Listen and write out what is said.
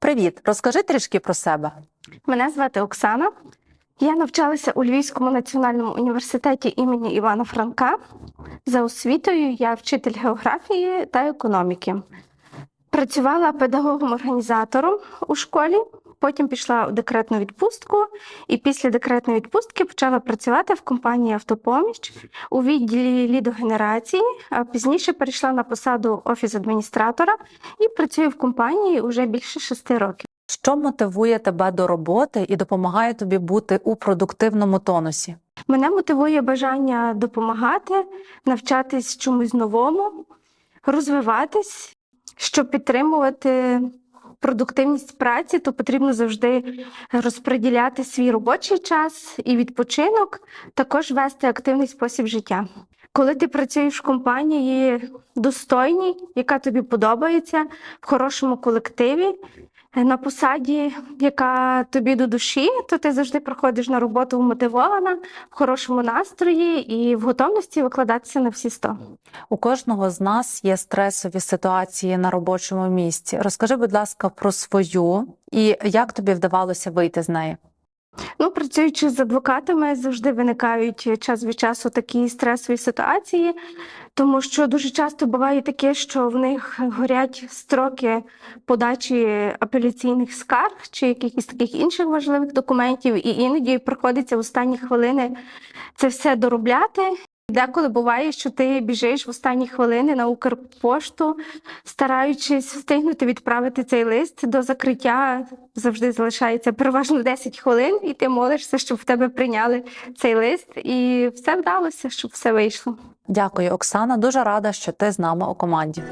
Привіт, розкажи трішки про себе. Мене звати Оксана. Я навчалася у Львівському національному університеті імені Івана Франка. За освітою я вчитель географії та економіки. Працювала педагогом-організатором у школі, потім пішла у декретну відпустку, і після декретної відпустки почала працювати в компанії Автопоміч у відділі лідогенерації, а пізніше перейшла на посаду офіс-адміністратора і працюю в компанії вже більше шести років. Що мотивує тебе до роботи і допомагає тобі бути у продуктивному тонусі? Мене мотивує бажання допомагати, навчатись чомусь новому, розвиватись, щоб підтримувати продуктивність праці, то потрібно завжди розподіляти свій робочий час і відпочинок, також вести активний спосіб життя. Коли ти працюєш в компанії достойній, яка тобі подобається, в хорошому колективі, на посаді, яка тобі до душі, то ти завжди приходиш на роботу вмотивована, в хорошому настрої і в готовності викладатися на всі сто. У кожного з нас є стресові ситуації на робочому місці. Розкажи, будь ласка, про свою і як тобі вдавалося вийти з неї? Ну, працюючи з адвокатами, завжди виникають час від часу такі стресові ситуації, тому що дуже часто буває таке, що в них горять строки подачі апеляційних скарг чи якихось таких інших важливих документів, і іноді приходиться в останні хвилини це все доробляти. Деколи буває, що ти біжиш в останні хвилини на Укрпошту, стараючись встигнути відправити цей лист до закриття, завжди залишається переважно 10 хвилин, і ти молишся, щоб в тебе прийняли цей лист, і все вдалося, щоб все вийшло. Дякую, Оксана. Дуже рада, що ти з нами у команді.